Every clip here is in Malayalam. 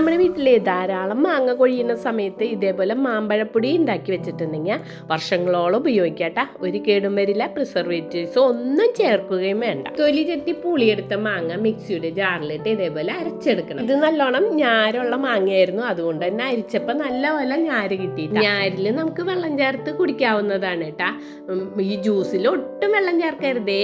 നമ്മുടെ വീട്ടിലെ ധാരാളം മാങ്ങ കൊഴിയുന്ന സമയത്ത് ഇതേപോലെ മാമ്പഴപ്പൊടി ഉണ്ടാക്കി വെച്ചിട്ടുണ്ടെങ്കിൽ വർഷങ്ങളോളം ഉപയോഗിക്കാട്ട. ഒരു കേടും വരില്ല പ്രിസർവേറ്റീവ്സോ ഒന്നും ചേർക്കുകയും വേണ്ട. തൊലി ചെത്തി പുളിയെടുത്ത മാങ്ങ മിക്സിയുടെ ജാറിലിട്ട് ഇതേപോലെ അരച്ചെടുക്കണം. ഇത് നല്ലോണം ഞാരുള്ള മാങ്ങയായിരുന്നു. അതുകൊണ്ട് തന്നെ അരിച്ചപ്പോൾ നല്ലപോലെ ഞാര് കിട്ടി ഞാരിൽ നമുക്ക് വെള്ളം ചേർത്ത് കുടിക്കാവുന്നതാണ് കേട്ടാ. ഈ ജ്യൂസിൽ ഒട്ടും വെള്ളം ചേർക്കരുതേ.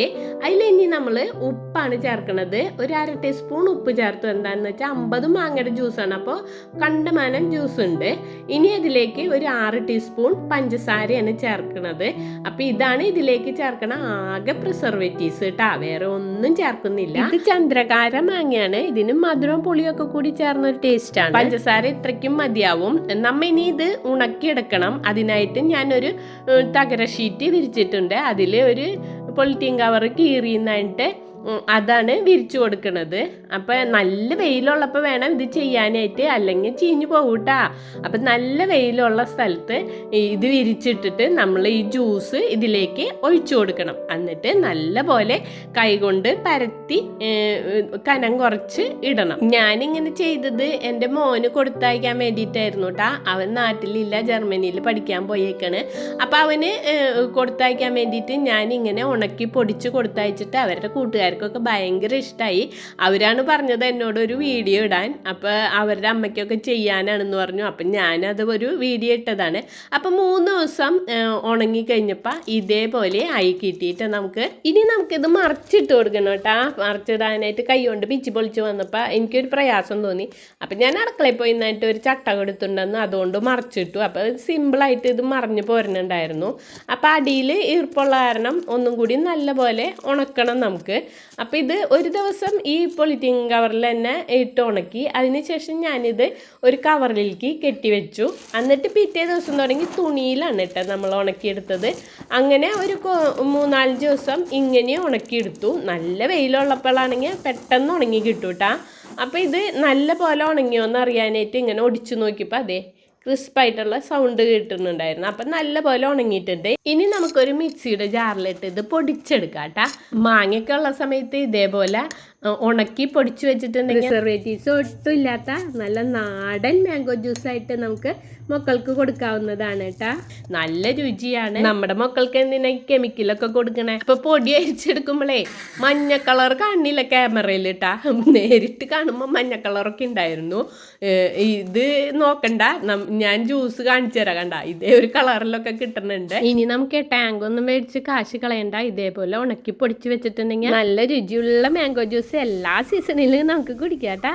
അതിലിനി നമ്മൾ ഉപ്പാണ് ചേർക്കണത്. ഒരു അര ടീസ്പൂൺ ഉപ്പ് ചേർത്ത്. എന്താണെന്ന് വെച്ചാൽ അമ്പത് മാങ്ങയുടെ ജ്യൂസാണ് അപ്പോൾ കണ്ടമാനം ജ്യൂസ് ഉണ്ട്. ഇനി അതിലേക്ക് ഒരു ആറ് ടീസ്പൂൺ പഞ്ചസാരയാണ് ചേർക്കുന്നത്. അപ്പോൾ ഇതാണ് ഇതിലേക്ക് ചേർക്കണ ആകെ പ്രിസർവേറ്റീവ്സ് കേട്ടാ വേറെ ഒന്നും ചേർക്കുന്നില്ല. ഇത് ചന്ദ്രകാര മാങ്ങയാണ്. ഇതിന് മധുരവും പുളിയൊക്കെ കൂടി ചേർന്ന ഒരു ടേസ്റ്റാണ് പഞ്ചസാര ഇത്രയ്ക്കും മതിയാവും. നമ്മ ഇനി ഇത് ഉണക്കിയെടുക്കണം. അതിനായിട്ട് ഞാനൊരു തകര ഷീറ്റ് വിരിച്ചിട്ടുണ്ട്. അതിൽ ഒരു പൊളിറ്റീൻ കവർ കീറിയെന്നായിട്ട് അതാണ് വിരിച്ചു കൊടുക്കുന്നത് അപ്പൊ നല്ല വെയിലുള്ളപ്പോൾ വേണം ഇത് ചെയ്യാനായിട്ട്. അല്ലെങ്കിൽ ചീഞ്ഞു പോകൂട്ടാ അപ്പം നല്ല വെയിലുള്ള സ്ഥലത്ത് ഇത് വിരിച്ചിട്ടിട്ട് നമ്മൾ ഈ ജ്യൂസ് ഇതിലേക്ക് ഒഴിച്ചു കൊടുക്കണം. എന്നിട്ട് നല്ല പോലെ കൈകൊണ്ട് പരത്തി കനം കുറച്ച് ഇടണം. ഞാനിങ്ങനെ ചെയ്തത് എന്റെ മോന് കൊടുത്തയക്കാൻ വേണ്ടിയിട്ടായിരുന്നു കേട്ടാ അവൻ നാട്ടിലില്ല ജർമ്മനിയിൽ പഠിക്കാൻ പോയേക്കാണ്. അപ്പോൾ അവന് കൊടുത്തയക്കാൻ വേണ്ടിയിട്ട് ഇങ്ങനെ ഉണക്കി പൊടിച്ച് കൊടുത്തയച്ചിട്ട് അവരുടെ കൂട്ടുകാർക്കൊക്കെ ഭയങ്കര ഇഷ്ടമായി അവരാണ് പറഞ്ഞത് എന്നോട് ഒരു വീഡിയോ ഇടാൻ. അപ്പോൾ അവരുടെ അമ്മയ്ക്കൊക്കെ ചെയ്യാനാണെന്ന് പറഞ്ഞു. അപ്പം ഞാനത് ഒരു വീഡിയോ ഇട്ടതാണ്. അപ്പം മൂന്ന് ദിവസം ഉണങ്ങി കഴിഞ്ഞപ്പോൾ ഇതേപോലെ ആയി കിട്ടിയിട്ട് നമുക്ക് ഇനി നമുക്കിത് മറിച്ചിട്ട് കൊടുക്കണം കേട്ടോ. മറിച്ചിടാനായിട്ട് കൈ കൊണ്ട് പിച്ചി പൊളിച്ച് വന്നപ്പോൾ എനിക്കൊരു പ്രയാസം തോന്നി. അപ്പം ഞാൻ അടുക്കളയിൽ പോയി നിന്നായിട്ട് ഒരു ചട്ട കൊടുത്തിട്ടുണ്ടെന്ന് അതുകൊണ്ട് മറിച്ചിട്ടു. അപ്പോൾ സിമ്പിളായിട്ട് ഇത് മറിഞ്ഞ് പോരുന്നുണ്ടായിരുന്നു. അപ്പോൾ അടിയിൽ ഈർപ്പുള്ള കാരണം ഒന്നും കൂടി നല്ലപോലെ ഉണക്കണം നമുക്ക്. അപ്പോൾ ഇത് ഒരു ദിവസം ഈ പൊളിത്തീൻ കവറിൽ തന്നെ ഇട്ട് ഉണക്കി അതിനുശേഷം ഞാനിത് ഒരു കവറിലേക്ക് കെട്ടിവെച്ചു എന്നിട്ട് പിറ്റേ ദിവസം തുടങ്ങി തുണിയിലാണ് കേട്ടോ നമ്മൾ ഉണക്കിയെടുത്തത്. അങ്ങനെ ഒരു മൂന്നാലഞ്ച് ദിവസം ഇങ്ങനെ ഉണക്കിയെടുത്തു. നല്ല വെയിലുള്ളപ്പോഴാണെങ്കിൽ പെട്ടെന്ന് ഉണങ്ങി കിട്ടൂട്ടാ. കേട്ടോ അപ്പോൾ ഇത് നല്ല പോലെ ഉണങ്ങിയോന്ന് അറിയാനായിട്ട് ഇങ്ങനെ ഒടിച്ചു നോക്കിയപ്പോൾ അതെ ക്രിസ്പായിട്ടുള്ള സൗണ്ട് കിട്ടുന്നുണ്ടായിരുന്നു. അപ്പം നല്ലപോലെ ഉണങ്ങിയിട്ടുണ്ട്. ഇനി നമുക്കൊരു മിക്സിയുടെ ജാറിലിട്ട് ഇത് പൊടിച്ചെടുക്കാം കേട്ടാ മാങ്ങയൊക്കെ ഉള്ള സമയത്ത് ഇതേപോലെ ഉണക്കി പൊടിച്ചു വെച്ചിട്ടുണ്ടെങ്കിൽ പ്രിസർവേറ്റീവ്സ് ഒട്ടും ഇല്ലാത്ത നല്ല നാടൻ മാംഗോ ജ്യൂസ് ആയിട്ട് നമുക്ക് മക്കൾക്ക് കൊടുക്കാവുന്നതാണ് കേട്ടാ നല്ല രുചിയാണ്. നമ്മുടെ മക്കൾക്ക് എന്തിനാ കെമിക്കലൊക്കെ കൊടുക്കണേ? അപ്പൊ പൊടി അരിച്ചെടുക്കുമ്പോഴേ മഞ്ഞ കളർ കാണില്ല ക്യാമറയിൽ ഇട്ടാ നേരിട്ട് കാണുമ്പോൾ മഞ്ഞ കളറൊക്കെ ഉണ്ടായിരുന്നു. ഇത് നോക്കണ്ട. ഞാൻ ജ്യൂസ് കാണിച്ചു തരാം കണ്ട. ഇതേ ഒരു കളറിലൊക്കെ കിട്ടുന്നുണ്ട്. ഇനി നമുക്ക് ടാങ്ക് ഒന്നും മേടിച്ച് കാശ് കളയണ്ട. ഇതേപോലെ ഉണക്കി പൊടിച്ച് വെച്ചിട്ടുണ്ടെങ്കിൽ നല്ല രുചിയുള്ള മാംഗോ ജ്യൂസ് എല്ലാ സീസണിലും നമുക്ക് കുടിക്കാം ട്ടാ